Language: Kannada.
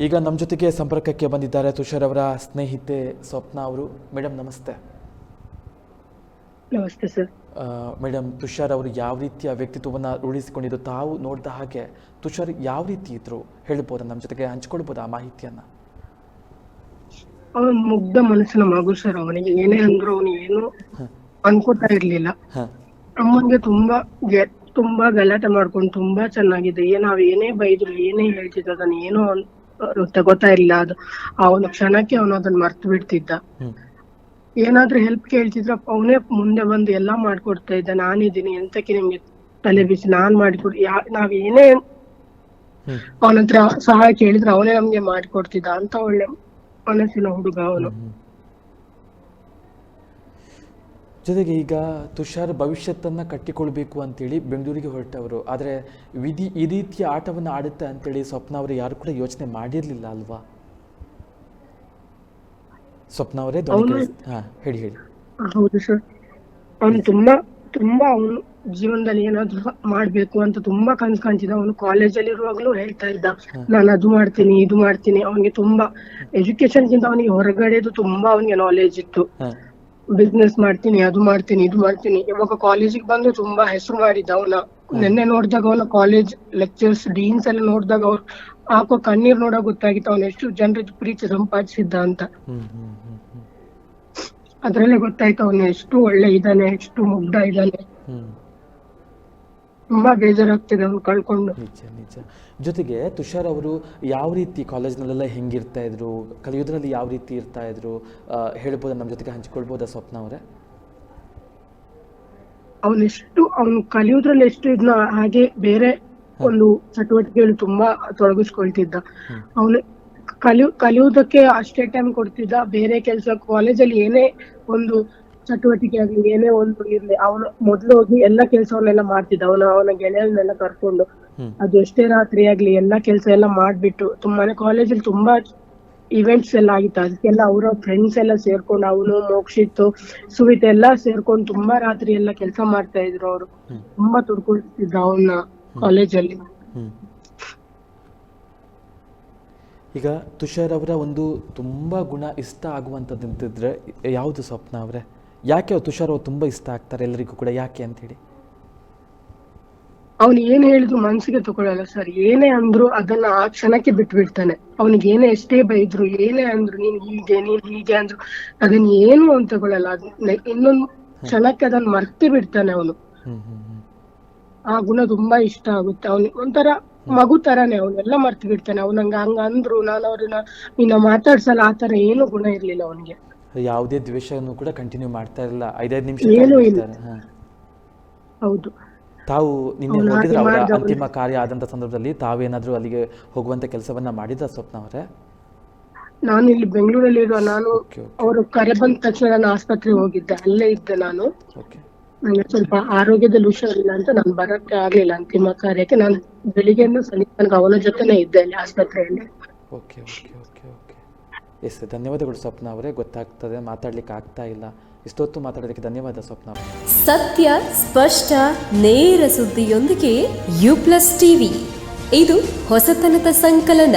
ಈಗ ನಮ್ಮ ಜೊತೆಗೆ ಸಂಪರ್ಕಕ್ಕೆ ಬಂದಿದ್ದಾರೆ ತುಷಾರ್ ಅವರ ಸ್ನೇಹಿತೆ ಸ್ವಪ್ನ ಅವರು. ಮೇಡಮ್ ನಮಸ್ತೆ. ನಮಸ್ತೆ ಸರ್. ಮೇಡಮ್ ತುಷಾರ್ ಅವರು ಯಾವ ರೀತಿಯ ವ್ಯಕ್ತಿತ್ವವನ್ನು ರೂಢಿಸಿಕೊಂಡಿದ್ದು ತಾವು ನೋಡಿದ ಹಾಗೆ ತುಷಾರ್ ಯಾವ ರೀತಿ ಇದ್ರು ಹೇಳ್ಬೋದಾ ನಮ್ಮ ಜೊತೆಗೆ? ಹಂಚ್ಕೊಳ್ಬೋದಾ ಆ ಮಾಹಿತಿಯನ್ನ? ಅವನು ಮುಗ್ಧ ಮನಸ್ಸಿನ ಮಗು ಸರ್ ಅವನಿಗೆ. ಏನೇ ಅಂದ್ರು ಅವನು ಏನು ಅನ್ಕೋತಾ ಇರ್ಲಿಲ್ಲ. ಹಾಂ. ಅಮ್ಮನ್ಗೆ ತುಂಬಾ ತುಂಬಾ ಗಲಾಟೆ ಮಾಡ್ಕೊಂಡು ತುಂಬಾ ಚೆನ್ನಾಗಿದೆ. ಏನ್ ನಾವ್ ಏನೇ ಬೈದ್ರು ಏನೇ ಹೇಳ್ತಿದ್ರು ಅದನ್ನ ಏನೋ ತಗೋತಾ ಇರ್ಲಿಲ್ಲ ಅದು ಆ ಒಂದು ಕ್ಷಣಕ್ಕೆ ಅವನು ಅದನ್ನ ಮರ್ತು ಬಿಡ್ತಿದ್ದ. ಏನಾದ್ರೂ ಹೆಲ್ಪ್ ಕೇಳ್ತಿದ್ರ ಅವನೇ ಮುಂದೆ ಬಂದು ಎಲ್ಲಾ ಮಾಡ್ಕೊಡ್ತಾ ಇದ್ದ. ನಾನಿದ್ದೀನಿ ಎಂತಕ್ಕೆ ನಿಮ್ಗೆ ತಲೆ ಬಿಸಿ? ನಾನ್ ಮಾಡಿಕೊಡ್ ಯಾ ನಾವ್ ಏನೇ ಅವನತ್ರ ಸಹಾಯ ಕೇಳಿದ್ರೆ ಅವನೇ ನಮ್ಗೆ ಮಾಡ್ಕೊಡ್ತಿದ್ದ. ಅಂತ ಒಳ್ಳೆ ಮನಸ್ಸಿನ ಹುಡುಗ ಅವನು. ಜೊತೆಗೆ ಈಗ ತುಷಾರ್ ಭವಿಷ್ಯತ್ತನ್ನು ಕಟ್ಟಿಕೊಳ್ಬೇಕು ಅಂತೇಳಿ ಬೆಂಗಳೂರಿಗೆ ಹೊರಟವರು. ಆದರೆ ವಿಧಿ ಈ ರೀತಿಯ ಆಟವನ್ನು ಆಡುತ್ತೆ ಅಂತೇಳಿ ಸ್ವಪ್ನ ಅವರು ಯಾರು ಕೂಡ ಯೋಚನೆ ಮಾಡಿರಲಿಲ್ಲ ಅಲ್ವಾ? ಸ್ವಪ್ನ ಅವರೇ ಹಾಂ ಹೇಳಿ ಹೇಳಿ. ಹೌದು ಸರ್ ಅವನು ತುಂಬಾ ತುಂಬಾ ಅವನು ಜೀವನದಲ್ಲಿ ಏನಾದ್ರು ಮಾಡ್ಬೇಕು ಅಂತ ತುಂಬಾ ಕನ್ಸ್ ಕಾಣ್ತಿದ್ದ. ಅವನು ಕಾಲೇಜಲ್ಲಿ ಇರುವಾಗಲೂ ಹೇಳ್ತಾ ಇದ್ದ. ನಾನು ಅದು ಮಾಡ್ತೀನಿ ಇದು ಮಾಡ್ತೀನಿ. ಅವನಿಗೆ ತುಂಬಾ ಎಜುಕೇಶನ್ ಗಿಂತ ಅವನಿಗೆ ಹೊರಗಡೆದು ತುಂಬಾ ಅವನಿಗೆ ನಾಲೆಜ್ ಇತ್ತು. ಬಿಸ್ನೆಸ್ ಮಾಡ್ತೀನಿ ಅದು ಮಾಡ್ತೀನಿ ಇದು ಮಾಡ್ತೀನಿ. ಇವಾಗ ಕಾಲೇಜಿಗೆ ಬಂದು ತುಂಬಾ ಹೆಸರು ಮಾಡಿದ್ದ ಅವನ. ನಿನ್ನೆ ನೋಡಿದಾಗ ಅವನ ಕಾಲೇಜ್ ಲೆಕ್ಚರ್ಸ್ ಡೀನ್ಸ್ ಎಲ್ಲ ನೋಡಿದಾಗ ಅವ್ರು ಹಾಕೋ ಕಣ್ಣೀರ್ ನೋಡೋ ಗೊತ್ತಾಗಿತ್ತು. ಅವನು ಎಷ್ಟು ಜನರಿಗೆ ಪ್ರೀತಿ ಸಂಪಾದಿಸಿದ್ದ ಅಂತ. ಅದ್ರಲ್ಲೇ ಗೊತ್ತಾಯ್ತು ಅವನು ಎಷ್ಟು ಒಳ್ಳೆ ಇದ್ದಾನೆ ಎಷ್ಟು ಮುಗ್ಧ ಇದ್ದಾನೆ. ತುಂಬಾ ಬೇಜಾರಾಗ್ತಿದೆ ಅವ್ನು ಕಳ್ಕೊಂಡು. ನಿಜ ನಿಜ. ಜೊತೆಗೆ ತುಷಾರ್ ಅವರು ಯಾವ ರೀತಿ ಕಾಲೇಜ್ನಲ್ಲೆಲ್ಲ ಹೆಂಗಿರ್ತಾ ಇದ್ರು ಕಲಿಯೋದ್ರಲ್ಲಿ ಯಾವ ರೀತಿ ಇರ್ತಾ ಇದ್ರು ಹೇಳ್ಬೋದ ನಮ್ಮ ಜೊತೆಗೆ ಹಂಚ್ಕೊಳ್ಬೋದಾ ಸ್ವಪ್ನ ಅವರೇ? ಅವನೆಷ್ಟು ಅವನು ಕಲಿಯೋದ್ರಲ್ಲಿ ಎಷ್ಟು ಇದ್ನ ಹಾಗೆ ಬೇರೆ ಒಂದು ಚಟುವಟಿಕೆಗಳು ತುಂಬಾ ತೊಡಗಿಸ್ಕೊಳ್ತಿದ್ದ. ಅವನು ಕಲಿಯೋ ಕಲಿಯುವುದಕ್ಕೆ ಅಷ್ಟೇ ಟೈಮ್ ಕೊಡ್ತಿದ್ದ ಬೇರೆ ಕೆಲಸ ಕಾಲೇಜಲ್ಲಿ ಏನೇ ಒಂದು ಚಟುವಟಿಕೆ ಆಗ್ಲಿ ಏನೇ ಒಂದು ಇರ್ಲಿ ಅವನು ಮೊದ್ಲು ಹೋಗಿ ಎಲ್ಲಾ ಕೆಲ್ಸವನ್ನೆಲ್ಲ ಮಾಡ್ತಿದ್ದ. ಅವನು ಅವನ ಗೆಳೆಯರನ್ನೆಲ್ಲ ಕರ್ಕೊಂಡು. ಅದು ಎಷ್ಟೇ ರಾತ್ರಿ ಆಗ್ಲಿ ಎಲ್ಲಾ ಕೆಲಸ ಎಲ್ಲ ಮಾಡ್ಬಿಟ್ಟು ತುಂಬಾನೇ ಕಾಲೇಜಲ್ಲಿ ತುಂಬಾ ಇವೆಂಟ್ಸ್ ಎಲ್ಲ ಆಗಿತ್ತು. ಅದಕ್ಕೆಲ್ಲ ಅವರ ಫ್ರೆಂಡ್ಸ್ ಎಲ್ಲ ಸೇರ್ಕೊಂಡು ಅವನು ಮೋಕ್ಷಿತ್ ಸುವಿತ್ ಎಲ್ಲ ಸೇರ್ಕೊಂಡು ತುಂಬಾ ರಾತ್ರಿ ಎಲ್ಲ ಕೆಲಸ ಮಾಡ್ತಾ ಇದ್ರು ಅವರು. ತುಂಬಾ ತುಡ್ಕೊಳ್ತಿದ್ರು ಅವನ್ನ ಕಾಲೇಜಲ್ಲಿ ಈಗ ತುಷಾರ್ ಅವರ ಒಂದು ತುಂಬಾ ಗುಣ ಇಷ್ಟ ಆಗುವಂಥದ್ದಂತಿದ್ರೆ ಯಾವುದು ಸ್ವಪ್ನ ಅವರೇ? ಯಾಕೆ ತುಷಾರ್ ಅವ್ರು ತುಂಬ ಇಷ್ಟ ಆಗ್ತಾರೆ ಎಲ್ಲರಿಗೂ ಕೂಡ? ಯಾಕೆ ಅಂತ ಹೇಳಿ ಅವ್ನು ಏನ್ ಹೇಳಿದ್ರು ಮನ್ಸಿಗೆ ತಗೊಳಲ್ಲ ಸರ್ ಏನೇ ಅಂದ್ರು ಅದನ್ನ ಆ ಕ್ಷಣಕ್ಕೆ ಬಿಟ್ಬಿಡ್ತಾನೆ. ಅವ್ನಿಗೆ ಏನೇ ಎಷ್ಟೇ ಬೈದ್ರು ಏನೇ ಅಂದ್ರು ನೀನ್ ಹೀಗೆ ನೀನ್ ಹೀಗೆ ಅಂದ್ರು ಅದನ್ನ ಏನು ಅವ್ನು ತಗೊಳಲ್ಲ. ಅದ್ನ ಇನ್ನೊಂದು ಕ್ಷಣಕ್ಕೆ ಅದನ್ನ ಮರ್ತಿ ಬಿಡ್ತಾನೆ ಅವನು. ಆ ಗುಣ ತುಂಬಾ ಇಷ್ಟ ಆಗುತ್ತೆ. ಅವ್ನಿಗೆ ಒಂಥರ ಮಗು ತರಾನೆ ಅವನೆಲ್ಲ ಮರ್ತಿ ಬಿಡ್ತಾನೆ. ಅವ್ನಂಗ ಹಂಗ ಅಂದ್ರು ನಾನು ಅವ್ರನ್ನ ನಿನ್ನ ಮಾತಾಡ್ಸಲ್ಲ ಆ ತರ ಏನು ಗುಣ ಇರ್ಲಿಲ್ಲ ಅವನಿಗೆ. ಯಾವುದೇ ದ್ವೇಷವನ್ನು ಕೂಡ ಕಂಟಿನ್ಯೂ ಮಾಡ್ತಾ ಇರಲಿಲ್ಲ ಐದೈದು ನಿಮಿಷ ಹೌದು. ತಾವು ನಿನ್ನೆ ಅವರ ಅಂತಿಮ ಕಾರ್ಯ ಆದಂತ ಸಂದರ್ಭದಲ್ಲಿ ತಾವೇನಾದ್ರೂ ಅಲ್ಲಿಗೆ ಹೋಗುವಂತ ಕೆಲಸವನ್ನ ಮಾಡಿದ ಸ್ವಪ್ನ ಅವರೇ ನಾನು ಇಲ್ಲಿ ಬೆಂಗಳೂರಲ್ಲಿ ಇರುವ ನಾನು ಅವರು ಕರೆ ಬಂದ ತಕ್ಷಣ ನಾನು ಆಸ್ಪತ್ರೆಗೆ ಹೋಗಿದ್ದೆ. ಅಲ್ಲೇ ಇದ್ದೆ ನಾನು. ನನಗೆ ನಂಗೆ ಸ್ವಲ್ಪ ಆರೋಗ್ಯದಲ್ಲಿ ಹುಷಾರಿಲ್ಲ ಅಂತ ನಾನು ಬರಕ್ಕೆ ಆಗ್ಲಿಲ್ಲ. ಅಂತಿಮ ಕಾರ್ಯಕ್ಕೆ ನಾನು ಬೆಳಿಗ್ಗೆಯಿಂದ ಸಂಜೆ ತನಕ ಅವನ ಜೊತೆನೆ ಇದ್ದೆ ಅಲ್ಲಿ ಆಸ್ಪತ್ರೆಯಲ್ಲಿ. ಎಸ್, ಧನ್ಯವಾದಗಳು ಸ್ವಪ್ನ ಅವರೇ. ಗೊತ್ತಾಗ್ತದೆ, ಮಾತಾಡ್ಲಿಕ್ಕೆ ಆಗ್ತಾ ಇಲ್ಲ. ಇಷ್ಟೊತ್ತು ಮಾತಾಡೋದಕ್ಕೆ ಧನ್ಯವಾದ ಸ್ವಪ್ನ ಸತ್ಯ, ಸ್ಪಷ್ಟ, ನೇರ ಸುದ್ದಿಯೊಂದಿಗೆ ಯು ಪ್ಲಸ್ ಟಿವಿ. ಇದು ಹೊಸತನದ ಸಂಕಲನ.